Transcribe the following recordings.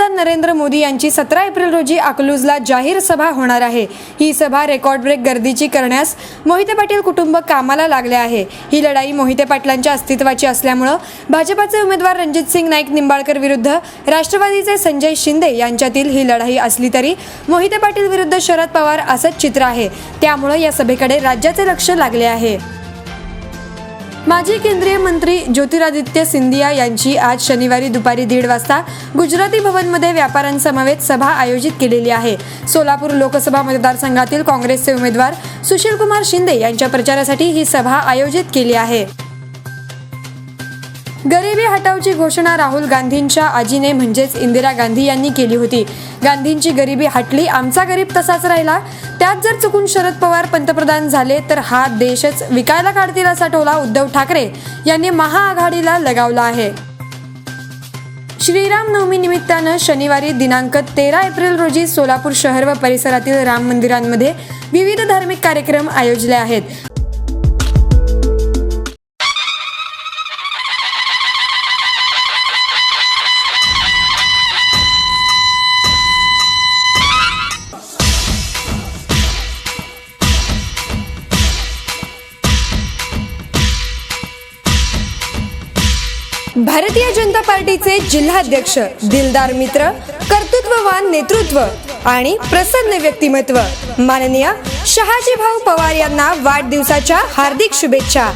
पंतप्रधान नरेंद्र मोदी यांची सतरा एप्रिल रोजी अकलूजला जाहीर सभा होणार आहे. ही सभा रेकॉर्ड ब्रेक गर्दीची करण्यास मोहिते पाटील कुटुंब कामाला लागले आहे. ही लढाई मोहिते पाटलांच्या अस्तित्वाची असल्यामुळं भाजपाचे उमेदवार रणजित सिंग नाईक निंबाळकर विरुद्ध राष्ट्रवादीचे संजय शिंदे यांच्यातील ही लढाई असली तरी मोहिते पाटील विरुद्ध शरद पवार असंच चित्र आहे. त्यामुळं या सभेकडे राज्याचे लक्ष लागले आहे. माजी केंद्रीय मंत्री ज्योतिरादित्य सिंधिया यांची आज शनिवारी दुपारी दीड वाजता गुजराती भवनमध्ये व्यापाऱ्यांसमवेत सभा आयोजित केलेली आहे. सोलापूर लोकसभा मतदारसंघातील काँग्रेसचे उमेदवार सुशीलकुमार शिंदे यांच्या प्रचारासाठी ही सभा आयोजित केली आहे. गरिबी हटावची घोषणा राहुल गांधींच्या आजीने म्हणजेच इंदिरा गांधी यांनी केली होती. गांधींची गरिबी हटली आमचा गरीब तसाच राहिला. त्यात जर चुकून शरद पवार पंतप्रधान झाले तर हा देशच विकायला काढतील असा टोला उद्धव ठाकरे यांनी महाआघाडीला लगावला आहे. श्रीराम नवमी निमित्तानं शनिवारी दिनांक तेरा एप्रिल रोजी सोलापूर शहर व परिसरातील राम मंदिरांमध्ये विविध धार्मिक कार्यक्रम आयोजले आहेत. भारतीय जनता पार्टीचे जिल्हाध्यक्ष दिलदार मित्र कर्तृत्ववान नेतृत्व आणि प्रसन्न व्यक्तिमत्व. माननीय शहाजी भाऊ पवार यांना वाढदिवसाच्या हार्दिक शुभेच्छा.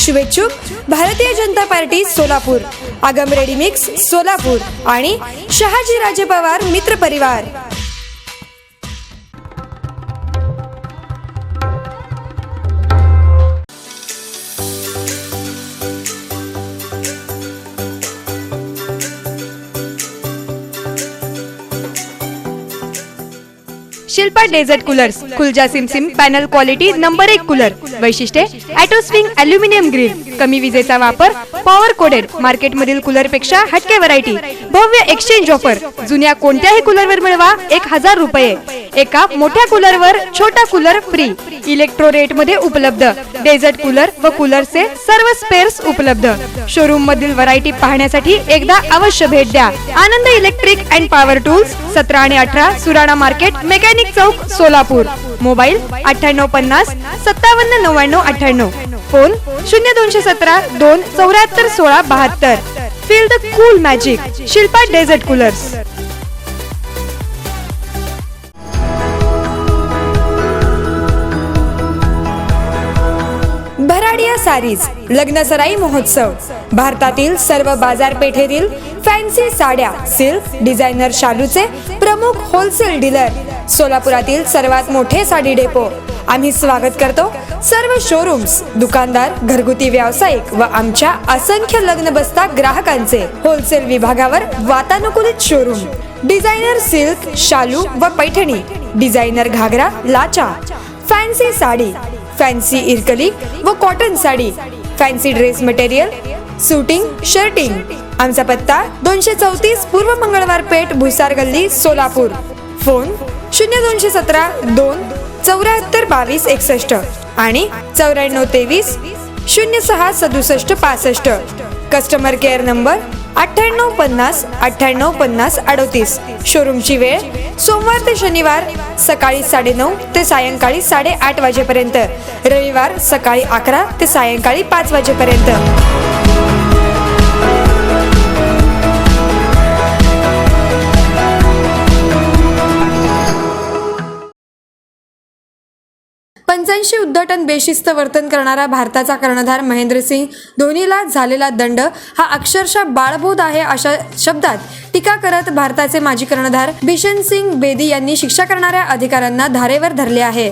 शुभेच्छुक भारतीय जनता पार्टी सोलापूर आगम रेडीमिक्स सोलापूर आणि शहाजी राजे पवार मित्र परिवार. शिल्पा डेझर्ट कूलर्स खुलजा सिमसिम पॅनल क्वालिटी नंबर एक कूलर वैशिष्ट्ये ॲटोस्विंग अल्युमिनियम ग्रिल कमी विजेचा वापर पॉवर कोडेड मार्केटमधील कूलरपेक्षा पेक्षा हटके व्हरायटी भव्य एक्सचेंज ऑफर जुन्या कोणत्याही कूलरवर मिळवा एक हजार रुपये. एका मोठ्या कूलरवर छोटा कूलर फ्री इलेक्ट्रो रेटमध्ये उपलब्ध. डेझर्ट कूलर व कूलरचे सर्व स्पेअर्स उपलब्ध. शोरूम मधील व्हरायटी पाहण्यासाठी एकदा अवश्य भेट द्या. Anand electric and power tools सतरा आणि अठरा सुराणा मार्केट मेकॅनिक चौक सोलापूर. मोबाईल अठ्ठ्याण्णव पन्नास सत्तावन्न नव्याण्णव अठ्ठ्याण्णव. फोन शून्य दोनशे सतरा दोन चौऱ्याहत्तर सोळा बहात्तर. Feel the cool magic Shilpa desert coolers saris लग्नसराई महोत्सव. भारतातील सर्व बाजारपेठेतील फॅन्सी साड्या सिल्क डिझायनर शालूचे प्रमुख होलसेल डीलर सोलापुरातील सर्वात मोठे साडी डेपो. आम्ही स्वागत करतो सर्व शोरूम्स दुकानदार घरगुती व्यावसायिक व आमच्या असंख्य लग्न बसता ग्राहकांचे होलसेल विभागावर वातानुकूलित शोरूम डिझायनर सिल्क शालू व पैठणी डिझायनर घागरा लाचा फॅन्सी साडी फॅन्सी इरकली व cotton sari fancy dress material suiting shirting. आमचा पत्ता दोनशे चौतीस पूर्व मंगळवार पेठ भुसार गल्ली सोलापूर. फोन शून्य दोनशे सतरा दोन चौऱ्याहत्तर बावीस एकसष्ट आणि चौऱ्याण्णव तेवीस शून्य सहा सदुसष्ट पासष्ट. कस्टमर केअर नंबर अठ्ठ्याण्णव पन्नास अठ्ठ्याण्णव पन्नास अडतीस. शोरूमची वेळ सोमवार ते शनिवार सकाळी साडेनऊ ते सायंकाळी साडेआठ वाजेपर्यंत. रविवार सकाळी अकरा ते सायंकाळी पाच वाजेपर्यंत. पंचाऐंशी उद्घाटन बेशिस्त वर्तन करणारा भारताचा कर्णधार महेंद्रसिंग धोनीला झालेला दंड हा अक्षरशः बाळबोध आहे अशा शब्दात टीका करत भारताचे माजी कर्णधार बिशन सिंग बेदी यांनी शिक्षा करणाऱ्या अधिकाऱ्यांना धारेवर धरले आहे.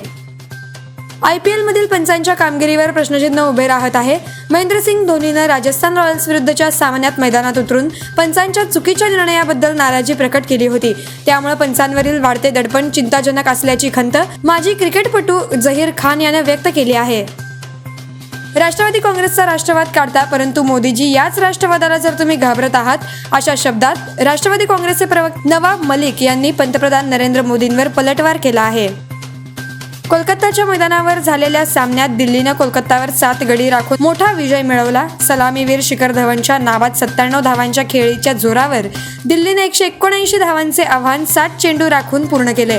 आय पी एलमधील पंचांच्या कामगिरीवर प्रश्नचिन्ह उभे राहत आहे. महेंद्रसिंग धोनीनं राजस्थान रॉयल्स विरुद्धच्या सामन्यात मैदानात उतरून पंचांच्या चुकीच्या निर्णयाबद्दल नाराजी प्रकट केली होती. त्यामुळे पंचांवरील वाढते दडपण चिंताजनक असल्याची खंत माजी क्रिकेटपटू जहीर खान यानं व्यक्त केली आहे. राष्ट्रवादी काँग्रेसचा राष्ट्रवाद काढता परंतु मोदीजी याच राष्ट्रवादाला जर तुम्ही घाबरत आहात अशा शब्दात राष्ट्रवादी काँग्रेसचे प्रवक्ते नवाब मलिक यांनी पंतप्रधान नरेंद्र मोदींवर पलटवार केला आहे. कोलकाताच्या मैदानावर झालेल्या सामन्यात दिल्लीनं कोलकातावर सात गडी राखून मोठा विजय मिळवला. सलामीवीर शिखर धवनच्या नावात सत्त्याण्णव धावांच्या खेळीच्या जोरावर दिल्लीने एकशे एकोणऐंशी धावांचे आव्हान सात चेंडू राखून पूर्ण केले.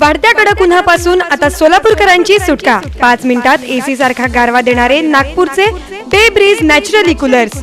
वाढत्या कडक उन्हापासून आता सोलापूरकरांची सुटका. पाच मिनिटात एसी सारखा गारवा देणारे नागपूरचे Bay Bridge naturally coolers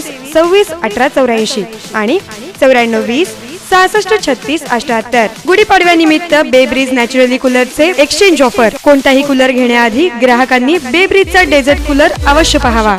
सव्वीस अठरा चौऱ्याऐंशी आणि चौऱ्याण्णव वीस सहासष्ट छत्तीस अठ्याहत्तर. गुढीपाडव्यानिमित्त बेब्रिज नॅचरली कूलरचे एक्सचेंज ऑफर कोणताही कूलर घेण्याआधी ग्राहकांनी बेब्रिजचा डेझर्ट कूलर अवश्य पाहावा.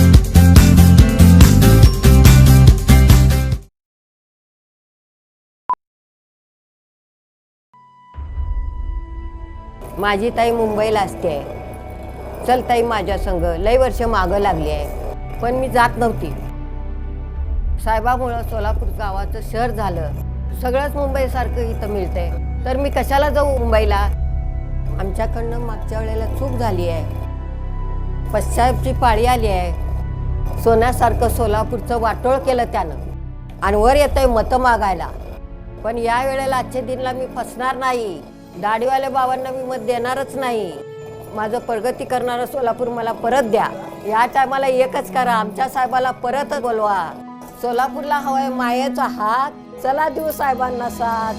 माझी ताई मुंबईला असते. चल ताई माझ्या संग लई वर्ष मागं लागली आहे. पण मी जात नव्हती. साहेबामुळं सोलापूर गावाचं शहर झालं. सगळंच मुंबईसारखं इथं मिळतंय. तर मी कशाला जाऊ मुंबईला? आमच्याकडनं मागच्या वेळेला चूक झाली आहे. पश्चातची पाळी आली आहे. सोन्यासारखं सोलापूरचं वाटोळ केलं त्यानं. आणि वर येतंय मतं मागायला. पण या वेळेला आजच्या दिनला मी फसणार नाही. दाढीवाल्या बाबांना मी मत देणारच नाही. माझं प्रगती करणारं सोलापूर मला परत द्या. या टायमाला एकच करा. आमच्या साहेबाला परत बोलवा. सोलापूरला हवाय मायेचा हात. चला देऊ साहेबांना साथ.